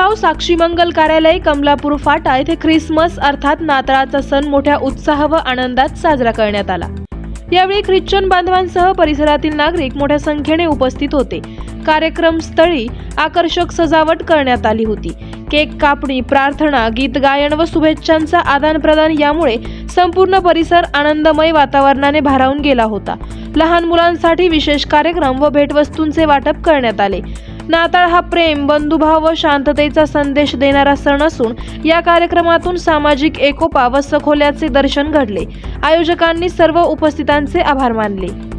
रांजणगाव साक्षी मंगल कार्यालय कमलापूर फाटा येथे ख्रिसमस अर्थात नाताळाचा सण मोठ्या उत्साह व आनंदात साजरा करण्यात आला. यावेळी ख्रिश्चन बांधवांसह परिसरातील नागरिक मोठ्या संख्येने उपस्थित होते. कार्यक्रम स्थळी आकर्षक सजावट करण्यात आली होती. केक कापणी प्रार्थना गीत गायन व शुभेच्छांचा आदानप्रदान यामुळे संपूर्ण परिसर आनंदमय वातावरणाने भारावून गेला होता. लहान मुलांसाठी विशेष कार्यक्रम व भेटवस्तूंचे वाटप करण्यात आले. नाताळ हा प्रेम बंधुभाव व शांततेचा संदेश देणारा सण असून या कार्यक्रमातून सामाजिक एकोपा व सखोल्याचे दर्शन घडले. आयोजकांनी सर्व उपस्थितांचे आभार मानले.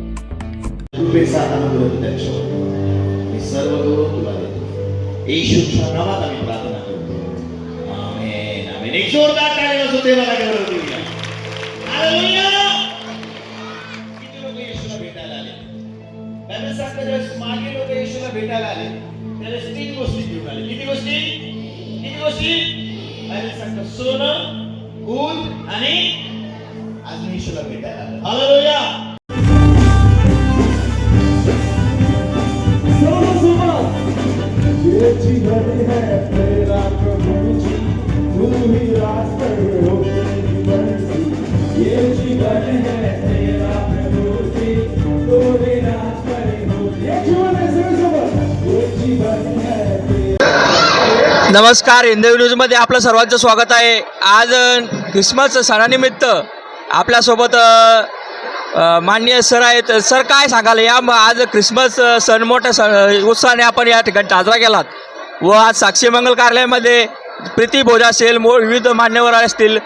मागे भेटायला आले. त्यावेळेस तीन गोष्टी घेऊन आले. किती गोष्टी? किती गोष्टी? त्यावेळेस सांगतात सोनं गुण आणि अजून येशूला भेटायला आलं. हालेलुया ये नमस्कार हिंदवी न्यूजमध्ये आपलं सर्वांचं स्वागत आहे. आज क्रिसमस ख्रिसमस सणानिमित्त आपल्यासोबत माननीय सर आहेत. सर काय सांगाल? या आज क्रिसमस सण मोठ्या सण उत्साहाने आपण या ठिकाणी साजरा केलात. व आज साक्षी मंगल कार्यालयामध्ये प्रीती भोज असेल मो विविध मान्यवर असतील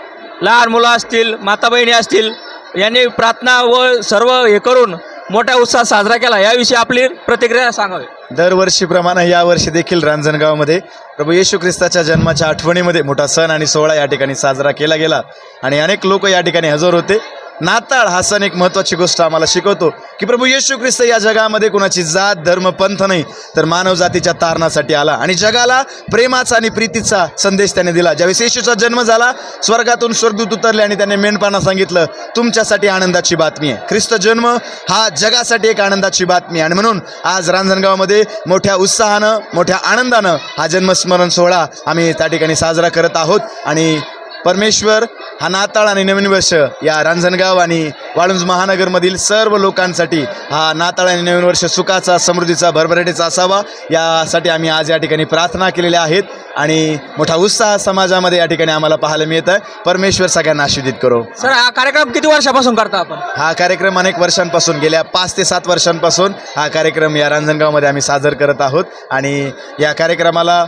लहान मुलं असतील माता बहिणी असतील यांनी प्रार्थना व सर्व हे करून मोठ्या उत्साहात साजरा केला. याविषयी आपली प्रतिक्रिया सांगावी. दरवर्षीप्रमाणे यावर्षी देखील रांजणगावमध्ये प्रभू येशू ख्रिस्ताच्या जन्माच्या आठवणीमध्ये मोठा सण आणि सोहळा या ठिकाणी साजरा केला गेला. आणि अनेक लोक या ठिकाणी हजर होते. नाताळ हा सण एक महत्त्वाची गोष्ट आम्हाला शिकवतो की प्रभू येशू ख्रिस्त या जगामध्ये कुणाची जात धर्म पंथ नाही तर मानवजातीच्या तारणासाठी आला आणि जगाला प्रेमाचा आणि प्रीतीचा संदेश त्याने दिला. ज्यावेळेस येशूचा जन्म झाला स्वर्गातून स्वर्गदूत उतरले आणि त्याने मेंढपाना सांगितलं तुमच्यासाठी आनंदाची बातमी आहे. ख्रिस्त जन्म हा जगासाठी एक आनंदाची बातमी आहे. आणि म्हणून आज रांजणगावमध्ये मोठ्या उत्साहानं मोठ्या आनंदानं हा जन्मस्मरण सोहळा आम्ही त्या ठिकाणी साजरा करत आहोत. आणि परमेश्वर हा नाताळ आणि नवीन वर्ष या रांजणगाव आणि वाळुंज महानगरमधील सर्व लोकांसाठी हा नाताळ आणि नवीन वर्ष सुखाचा समृद्धीचा भरभराटीचा असावा. यासाठी आम्ही आज या ठिकाणी प्रार्थना केलेल्या आहेत आणि मोठा उत्साह समाजामध्ये या ठिकाणी आम्हाला पाहायला मिळत आहे परमेश्वर सगळ्यांना आशीर्दित करो. सर हा कार्यक्रम किती वर्षापासून करता आपण? हा कार्यक्रम अनेक वर्षांपासून गेल्या पाच ते सात वर्षांपासून हा कार्यक्रम या रांजणगावमध्ये आम्ही सादर करत आहोत. आणि या कार्यक्रमाला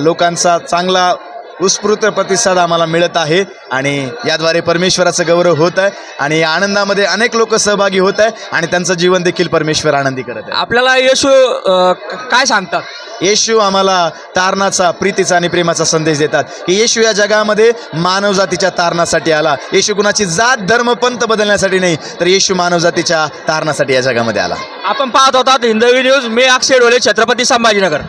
लोकांचा चांगला उत्स्फूर्त प्रतिसाद आम्हाला मिळत आहे आणि याद्वारे परमेश्वराचं गौरव होत आहे आणि या आनंदामध्ये अनेक लोक सहभागी होत आहे आणि त्यांचं जीवन देखील परमेश्वर आनंदी करत आहे. आपल्याला येशू काय सांगतात? येशू आम्हाला तारणाचा प्रीतीचा आणि प्रेमाचा संदेश देतात की येशू या जगामध्ये मानवजातीच्या तारणासाठी आला. येशू कुणाची जात धर्म पंथ बदलण्यासाठी नाही तर येशू मानवजातीच्या तारणासाठी या जगामध्ये आला. आपण पाहत होतात हिंदवी न्यूज मी अक्षय डोले छत्रपती संभाजीनगर.